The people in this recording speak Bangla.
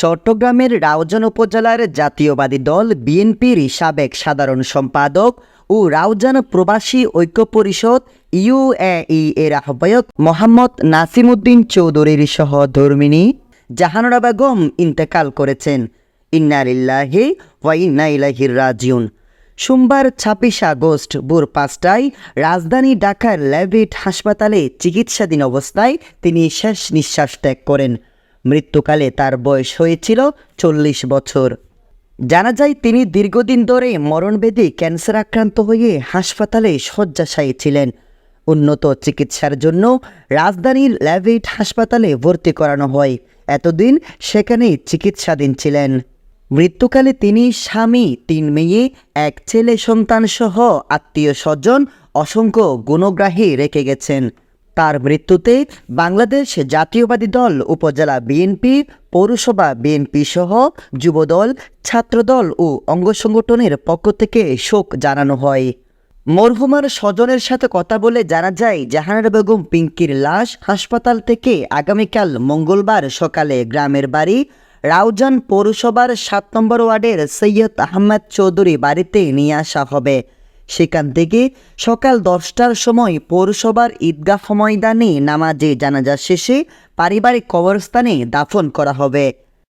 চট্টগ্রামের রাউজান উপজেলার জাতীয়বাদী দল বিএনপির সাবেক সাধারণ সম্পাদক ও রাউজান প্রবাসী ঐক্য পরিষদ ইউএই এর আহ্বায়ক মোহাম্মদ নাসিমুদ্দিন চৌধুরীর সহধর্মিনী জাহানুরা বেগম ইন্তেকাল করেছেন। ইন্নালিল্লাহি ওয়া ইন্না ইলাইহির রাজিউন। সোমবার ছাব্বিশে আগস্ট ভোর পাঁচটায় রাজধানী ঢাকার ল্যাবেট হাসপাতালে চিকিৎসাধীন অবস্থায় তিনি শেষ নিঃশ্বাস ত্যাগ করেন। মৃত্যুকালে তার বয়স হয়েছিল চল্লিশ বছর। জানা যায়, তিনি দীর্ঘদিন ধরে মরণবেদী ক্যান্সার আক্রান্ত হয়ে হাসপাতালে শয্যাশায়ী ছিলেন। উন্নত চিকিৎসার জন্য রাজধানীর ল্যাভিট হাসপাতালে ভর্তি করানো হয়। এতদিন সেখানেই চিকিৎসাধীন ছিলেন। মৃত্যুকালে তিনি স্বামী, তিন মেয়ে, এক ছেলে সন্তান সহ আত্মীয় স্বজন অসংখ্য গুণগ্রাহী রেখে গেছেন। তার মৃত্যুতে বাংলাদেশ জাতীয়বাদী দল, উপজেলা বিএনপি পৌরসভা বিএনপি সহ যুবদল, ছাত্রদল ও অঙ্গ সংগঠনের পক্ষ থেকে শোক জানানো হয়। মরহুমার স্বজনের সাথে কথা বলে জানা যায়, জাহানারা বেগম পিঙ্কির লাশ হাসপাতাল থেকে আগামীকাল মঙ্গলবার সকালে গ্রামের বাড়ি রাউজান পৌরসভার সাত নম্বর ওয়ার্ডের সৈয়দ আহমেদ চৌধুরী বাড়িতে নিয়ে আসা হবে। সেখান থেকে সকাল দশটার সময় পৌরসভার ঈদগাহ ময়দানে নামাজে জানাজা শেষে পারিবারিক কবরস্থানে দাফন করা হবে।